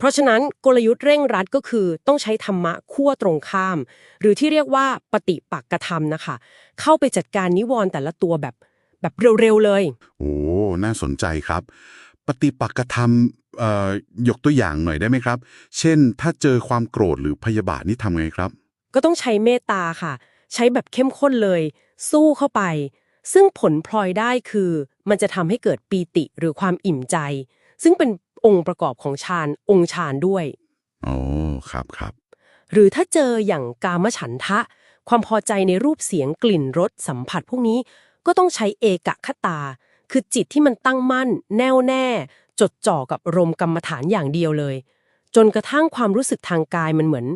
เพราะฉะนั้นกลยุทธ์เร่งรัดก็คือต้องใช้ธรรมะขั้วตรงข้าม หรือที่เรียกว่าปฏิปักกธรรมนะคะ เข้าไปจัดการนิวรณ์แต่ละตัวแบบแบบเร็วๆเลย โอ้ น่าสนใจครับ ปฏิปักษธรรมเอ่อยกตัวอย่างหน่อยได้ไหมครับ เช่น ถ้าเจอความโกรธหรือพยาบาทนี่ทำไงครับ ก็ต้องใช้เมตตาค่ะ ใช้แบบเข้มข้นเลย สู้เข้าไป ซึ่งผลพลอยได้คือ มันจะทำให้เกิดปีติหรือความอิ่มใจ ซึ่งเป็น องค์ประกอบของฌานองค์ฌานด้วยโอ้ครับครับ หรือถ้าเจออย่างกามฉันทะ ความพอใจในรูปเสียงกลิ่นรสสัมผัสพวกนี้ก็ต้องใช้เอกคตา คือจิตที่มันตั้งมั่น แน่วแน่ จดจ่อกับรมกรรมฐานอย่างเดียวเลย จนกระทั่งความรู้สึกทางกายมันเหมือน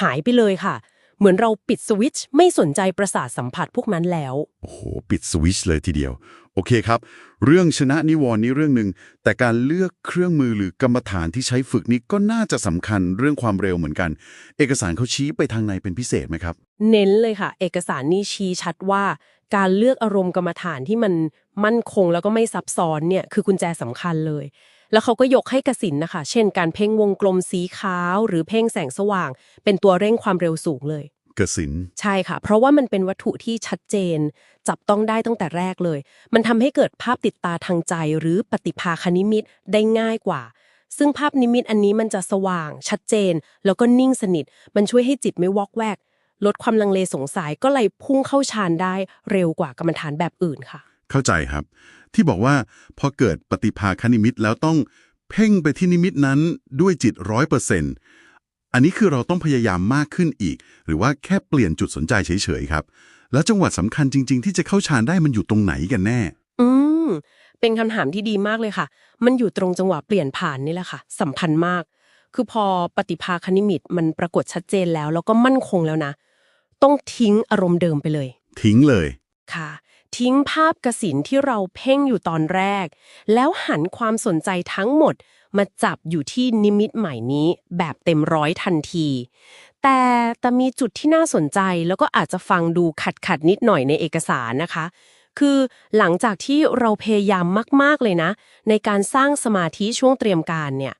หายไปเลยค่ะ เหมือนเราปิดสวิตช์ไม่สนใจประสาทสัมผัสพวกนั้นแล้ว โอ้โห ปิดสวิตช์เลยทีเดียว โอเคครับ เรื่องชนะนิวรณ์นี้เรื่องหนึ่งแต่การเลือกเครื่องมือหรือกรรมฐานที่ใช้ฝึกนี้ก็น่าจะสำคัญเรื่องความเร็วเหมือนกัน เอกสารเขาชี้ไปทางไหนเป็นพิเศษไหมครับ เน้นเลยค่ะ เอกสารนี่ชี้ชัดว่า การเลือกอารมณ์กรรมฐานที่มันมั่นคงแล้วก็ไม่ซับซ้อนเนี่ยคือกุญแจสำคัญเลย แล้วเขาก็ยกให้กสินนะคะ เช่น การเพ่งวงกลมสีขาว หรือเพ่งแสงสว่าง เป็นตัวเร่งความเร็วสูงเลย กสินใช่ค่ะ เพราะว่ามันเป็นวัตถุที่ชัดเจน จับต้องได้ตั้งแต่แรกเลย มันทำให้เกิดภาพติดตาทางใจ หรือปฏิภาคณิมิตได้ง่ายกว่า ซึ่งภาพนิมิตอันนี้มันจะสว่าง ชัดเจน แล้วก็นิ่งสนิท มันช่วยให้จิตไม่วอกแวก ลดความลังเลสงสัยก็เลยพุ่งเข้าฌานได้เร็วกว่ากรรมฐานแบบอื่นค่ะ เข้าใจครับ ที่บอกว่าพอเกิดปฏิภาคนิมิตแล้วต้องเพ่งไปที่นิมิตนั้นด้วยจิตร้อยเปอร์เซ็นต์ อันนี้คือเราต้องพยายามมากขึ้นอีก หรือว่าแค่เปลี่ยนจุดสนใจเฉยๆครับ แล้วจังหวัดสำคัญจริง ๆ ที่จะเข้าฌานได้มันอยู่ตรงไหนกันแน่ อืมเป็นคำถามที่ดีมากเลยค่ะ มันอยู่ตรงจังหวะเปลี่ยนผ่านนี่แหละค่ะสำคัญมาก คือพอปฏิภาคณิมิตมันปรากฏชัดเจนแล้ว แล้วก็มั่นคงแล้วนะ ต้องทิ้งอารมณ์เดิมไปเลย ทิ้งเลยค่ะ ทิ้งภาพกสินที่เราเพ่งอยู่ตอนแรก แล้วหันความสนใจทั้งหมด มาจับอยู่ที่นิมิตใหม่นี้แบบเต็มร้อยทันที แต่แต่มีจุดที่น่าสนใจแล้วก็อาจจะฟังดูขัดขัดๆนิดหน่อยในเอกสารนะคะ คือหลังจากที่เราพยายามมาก ๆ เลยนะ ในการสร้างสมาธิช่วงเตรียมการเนี่ย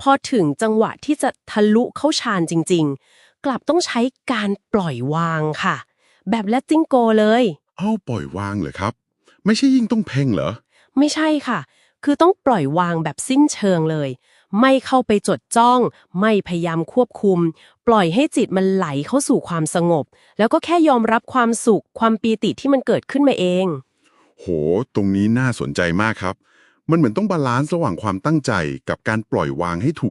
พอถึงจังหวะที่จะทะลุเข้าฌานจริง ๆ กลับต้องใช้การปล่อยวางค่ะ แบบและจิ้งโกเลย เอ้าปล่อยวางเหรอครับ ไม่ใช่ยิ่งต้องเพ่งเหรอ ไม่ใช่ค่ะ คือต้องปล่อยวางแบบสิ้นเชิงเลย ไม่เข้าไปจดจ้อง ไม่พยายามควบคุม ปล่อยให้จิตมันไหลเข้าสู่ความสงบ แล้วก็แค่ยอมรับความสุข ความปีติที่มันเกิดขึ้นมาเอง โห ตรงนี้น่าสนใจมากครับ มันเหมือนต้องบาลานซ์ระหว่างความตั้งใจกับการปล่อยวางให้ถูก